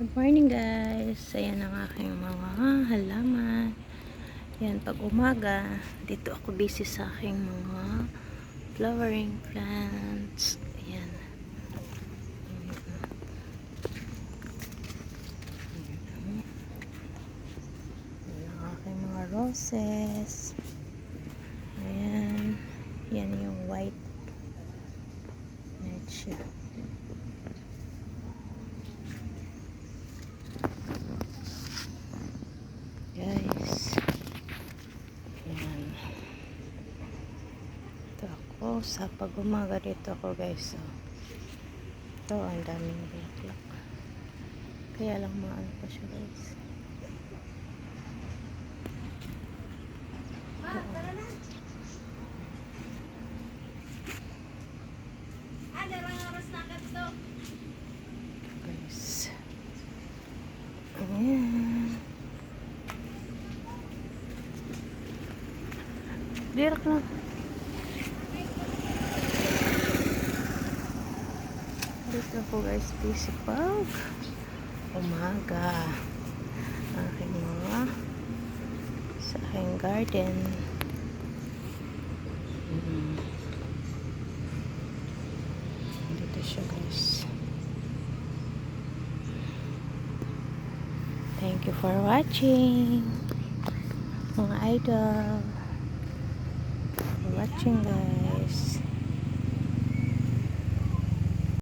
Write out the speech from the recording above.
Good morning guys. Ayan ang aking mga halaman. Yan, pag umaga, dito ako busy sa aking mga flowering plants. Ayan. Ayan ang aking mga roses. Ayan. Yan yung white. Ayan siya. guys yan ito ako sa pag umaga dito ako guys so, ito ang daming bulaklak kaya lang maano pa siya guys. Guys. Ayan. Dirak na. Dito po guys, busy pag umaga. Aking mga sa aking garden. Mm. Dito siya guys. Thank you for watching. Mga idol. for watching guys